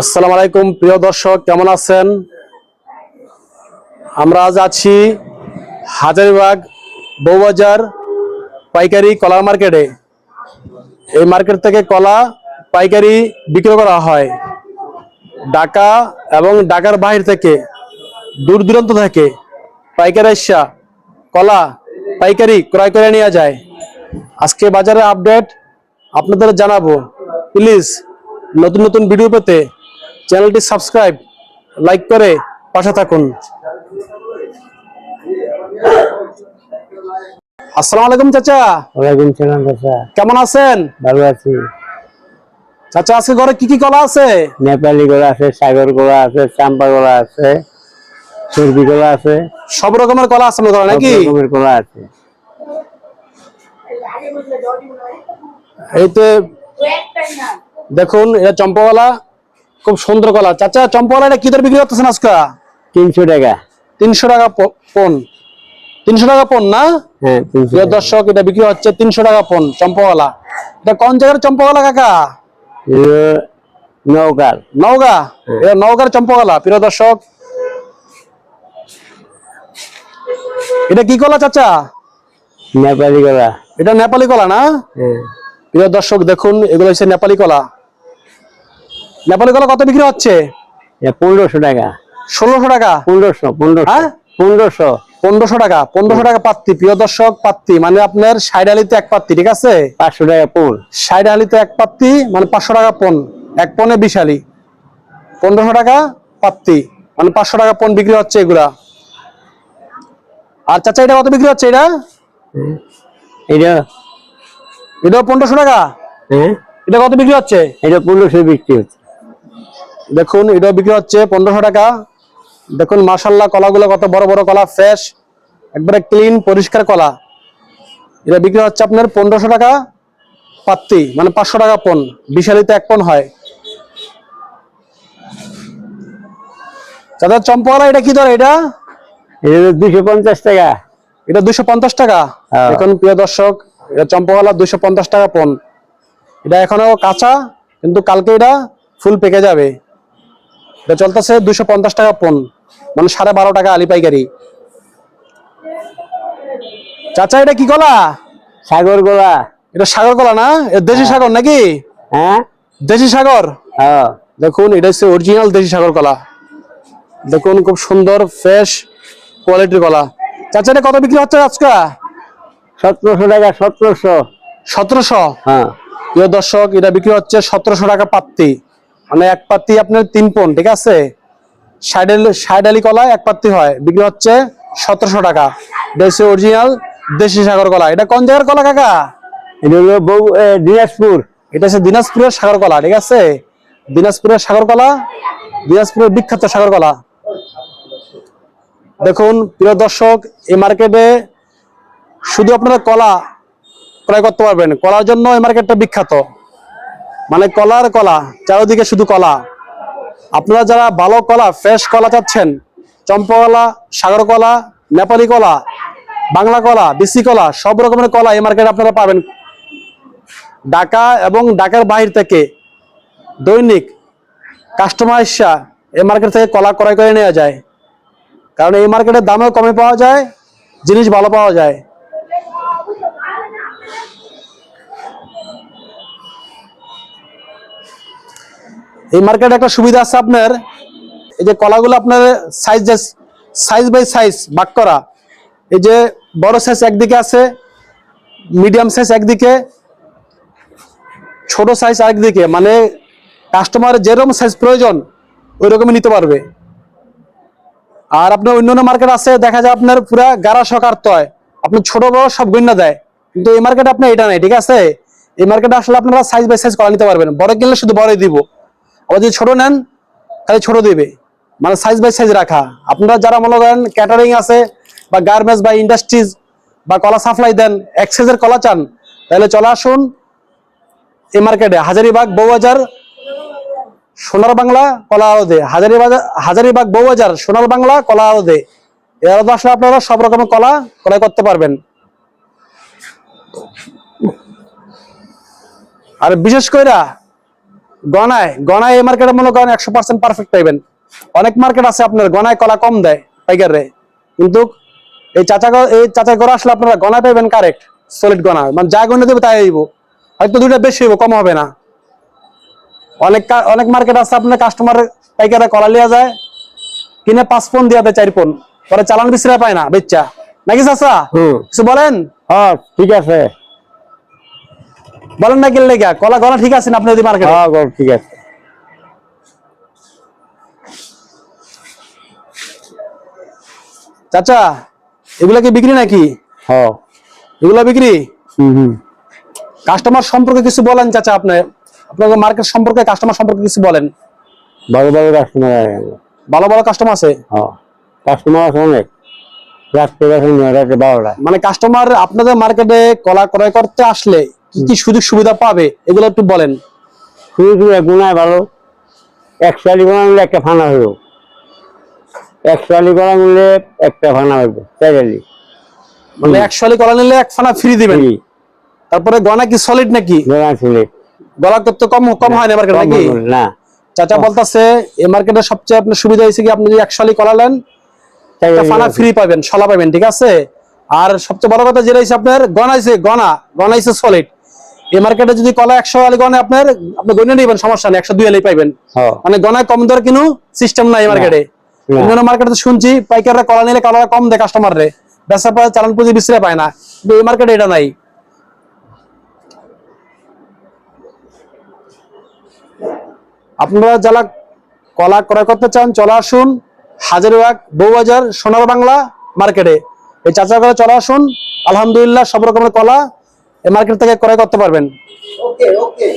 আসসালামু আলাইকুম, প্রিয় দর্শক, কেমন আছেন? আমরা আজ আছি হাজারিবাগ বউবাজার পাইকারি কলার মার্কেটে। এই মার্কেট থেকে কলা পাইকারি বিক্রি করা হয়। ঢাকা এবং ঢাকার বাহির থেকে, দূর দূরান্ত থেকে পাইকারি এসা কলা পাইকারি ক্রয় করে নেওয়া যায়। আজকে বাজারে আপডেট আপনাদের জানাব। প্লিজ নতুন নতুন ভিডিও পেতে চ্যানেলটি সাবস্ক্রাইব লাইক করে পাশে থাকুন। আসসালামু আলাইকুম চাচা। ওয়ালাইকুম সালাম চাচা। কেমন আছেন? ভালো আছি। চাচা আজকে ঘরে কি কি কলা আছে? নেপালি গোলা আছে সাগর কলা আছে চাম্পা গোলা আছে চর্বি গোলা আছে। সব রকমের কলা আছে আপনার ঘরে সব নাকি? রকমের গোলা আছে। এইতে দেখুন এটা চম্পাওয়ালা খুব সুন্দর কলা চাচা চম্পাওয়ালা এটা কি দর বিক্রি করতেছেন আজকে? তিনশো টাকা। তিনশো টাকা পন। তিনশো টাকা পন না? হ্যাঁ প্রিয় দর্শক এটা বিক্রি হচ্ছে তিনশো টাকা পন চম্পাওয়ালা। এটা কোন জায়গার চম্পাওয়ালা কাকা? নৌকার নওগা? এটা নওগাঁর চম্পাওয়ালা প্রিয় দর্শক। এটা কি কলা চাচা? নেপালি গোলা। এটা নেপালি কলা না? হ্যাঁ। প্রিয় দর্শক দেখুন এগুলো হচ্ছে নেপালি কলা নেপালি কলা কত বিক্রি হচ্ছে? পনেরোশো টাকা। ষোলোশো টাকা? পনেরোশো পনেরোশো। হ্যাঁ? পনেরোশো। পনেরোশো টাকা পনেরোশো টাকা পাত্তি। প্রিয় দর্শক পাত্তি মানে আপনার ষাট আলিতে এক পাত্তি ঠিক আছে? পাঁচশো টাকা পোল ষাট আলিতে এক পাত্তি মানে পাঁচশো টাকা পন এক পনে বিশ আলি। পনেরোশো টাকা পাত্তি মানে পাঁচশো টাকা পন বিক্রি হচ্ছে এগুলা। আর চাচা এটা কত বিক্রি হচ্ছে এটা? এটা এটাও পনেরোশো টাকা? হ্যাঁ। এটা কত বিক্রি হচ্ছে? এটা পনেরোশো বিক্রি হচ্ছে। দেখুন এটাও বিক্রি হচ্ছে পনেরোশো টাকা। দেখুন মাসাল্লাহ কলাগুলো কত বড় বড় কলা ফ্রেশ একবারে ক্লিন পরিষ্কার কলা। এটা বিক্রি হচ্ছে আপনার পনেরোশো টাকা পাত্তি মানে পাঁচশো টাকা পন বিশালিতে এক পন হয়। দাদা চম্পকলা এটা কি দর এটা? দুশো পঞ্চাশ টাকা। এটা দুশো পঞ্চাশ টাকা? হ্যাঁ। এখন প্রিয় দর্শক এটা চম্পকলা দুশো পঞ্চাশ টাকা পন এটা এখনও কাঁচা কিন্তু কালকে এটা ফুল পেকে যাবে। এটা চলতেছে দুশো পঞ্চাশ টাকা পন মানে সাড়ে বারো টাকা আলি পাইকারি। চাচা এটা কি কলা? সাগর গোলা এটা সাগর কলা না? দেশি সাগর নাকি? হ্যাঁ। দেশি সাগর? হ্যাঁ। দেখুন এটা হচ্ছে অরিজিনাল দেশি সাগর কলা। দেখুন খুব সুন্দর ফ্রেশ কোয়ালিটির কলা। চাচা এটা কত বিক্রি হচ্ছে আজকে? সতেরোশো টাকা সতেরোশো। সতেরোশো? হ্যাঁ। প্রিয় দর্শক এটা বিক্রি হচ্ছে সতেরোশো টাকা পাত্তি। মানে এক পাত্তি আপনার তিন পন ঠিক আছে? ষাট আলি কলা এক পাত্তি হয় বিক্রি হচ্ছে সতেরোশো টাকা। হচ্ছে অরিজিনাল দেশি সাগর কলা। এটা কোন জায়গার কলা কাকা? দিনাজপুর। এটা হচ্ছে দিনাজপুরের সাগর কলা ঠিক আছে? দিনাজপুরের সাগর কলা দিনাজপুরের বিখ্যাত সাগর কলা। দেখুন প্রিয় দর্শক এই মার্কেটে শুধু আপনারা কলা ক্রয় করতে পারবেন। কলার জন্য এই মার্কেটটা বিখ্যাত। মানে কলার কলা, চারিদিকে শুধু কলা। আপনারা যারা ভালো কলা ফ্রেশ কলা চাচ্ছেন চম্পা কলা সাগর কলা, নেপালি কলা, বাংলা কলা, দেশি কলা, সব রকমের কলা এই মার্কেটে আপনারা পাবেন। ঢাকা এবং ঢাকার বাহির থেকে দৈনিক কাস্টমার ইসা এই মার্কেট থেকে কলা ক্রয় করে নেওয়া যায়। কারণ এই মার্কেটের দামও কমে পাওয়া যায়, জিনিস ভালো পাওয়া যায়। এই মার্কেটে একটা সুবিধা আছে আপনার? এই যে কলাগুলো আপনার সাইজ সাইজ বাই সাইজ ভাগ করা। এই যে বড় সাইজ একদিকে আছে মিডিয়াম সাইজ একদিকে, ছোট সাইজ আরেকদিকে। মানে কাস্টমার যেরকম সাইজ প্রয়োজন ওই রকমই নিতে পারবে। আর আপনার অন্যান্য মার্কেট আছে, দেখা যায় আপনার পুরা গাড়া সকার তয়। আপনার ছোট বড় সব গণ্য দেয়। কিন্তু এই মার্কেটে আপনার এটা নাই, ঠিক আছে? এই মার্কেটে আসলে আপনারা সাইজ বাই সাইজ করা নিতে পারবেন। বড় কিনলে শুধু বড়ই দিব। আবার যদি ছোট নেন, তাহলে ছোট দেবে। মানে সাইজ বাই সাইজ রাখা। আপনারা যারা মনে করেন ক্যাটারিং আছে বা গার্মেন্টস বা ইন্ডাস্ট্রিজ বা কলা সাপ্লাই দেন, এক সাইজের কলা চান, তাহলে চলে আসুন এই মার্কেটে হাজারিবাগ বউবাজার সোনার বাংলা কলা আড়দে হাজারিবাগ হাজারিবাগ বউবাজার সোনার বাংলা কলা আড়দে এর আসলে আপনারা সব রকমের কলা ক্রয় করতে পারবেন। আর বিশেষ কইরা গনায় গনায় এই মার্কেটে মনে করেন একশো পার্সেন্ট পারফেক্ট পাইবেন। অনেক মার্কেট আছে আপনার গনায় কলা কম দেয় পাইকারে কিন্তু এই চাচা এই চাচা করে আসলে আপনারা পাইবেন কারেক্ট সলিড গনা মানে যা গনে দেবে তাই দিব হয়তো দুইটা বেশি হইব কম হবে না। অনেক অনেক মার্কেট আছে আপনার কাস্টমার পাইকারে কলা লিয়া যায় কিনে পাঁচ পন দিয়া দেয় চার পন। পরে চালান বিচরা পায় না বেচ্চা নাকি চাচা? কিছু বলেন? হ্যাঁ ঠিক আছে। বলেন না গেলে লেগা কলা গলা ঠিক আছে না আপনি যদি মার্কেটে হ্যাঁ গো, ঠিক আছে। চাচা এগুলা কি বিক্রি নাকি? হ্যাঁ। এগুলা বিক্রি? হুম হুম। কাস্টমার সম্পর্কে কিছু বলেন চাচা আপনি। আপনাকে মার্কেট সম্পর্কে কাস্টমার সম্পর্কে কিছু বলেন। বড় বড় কাস্টমার ভালো ভালো কাস্টমার আছে? হ্যাঁ। কাস্টমার আছে অনেক। গেছেন বারোটা মানে কাস্টমার আপনাদের মার্কেটে কলা ক্রয় করতে আসলে কি কি সুযোগ সুবিধা পাবে? এগুলো একটু বলেন। শুধু শুধু গুণায় ভালো। একশো আলি গোনা মিলে একটা ফানা হইব। একশো আলি গোনা মিলে একটা ফানা হইব চার আলি মানে একশো আলি কলা নিলে এক ফানা ফ্রি দিবেন। তারপরে গনা কি সলিড নাকি? গোনা ছিলে গলা করতে কম কম হয় না মার্কেট নাকি? না চাচা বলতাছে এই মার্কেটে সবচেয়ে আপনার সুবিধা হয়েছে কি আপনি যদি একশো আলি কলা নেন ফানা ফ্রি পাবেন শলা পাবেন ঠিক আছে? আর সবচেয়ে বড় কথা যেটা হচ্ছে আপনার গনাইছে গনা গনাইছে সলিড এই মার্কেটে যদি কলা একশো আলি গনে আপনার আপনি গনে নেবেন সমস্যা নেই একশো দুই আলি পাইবেন। হ্যাঁ। মানে গনায় কম দর কিনু সিস্টেম নাই মার্কেটে অন্যান্য মার্কেটে শুনছি পাইকাররা কলা নিলে কলা কম দেয় কাস্টমার রে। বেচা পায় চালান পুঁজি বিচরে পায় না। কিন্তু এই মার্কেটে এটা নাই। আপনারা যারা কলা ক্রয় করতে চান চলে আসুন হাজারবাগ বউবাজার সোনার বাংলা মার্কেটে এই চাচা করে চলে আসুন। আলহামদুলিল্লাহ সব রকমের কলা এই মার্কেট থেকে ক্রয় করতে পারবেন ওকে okay.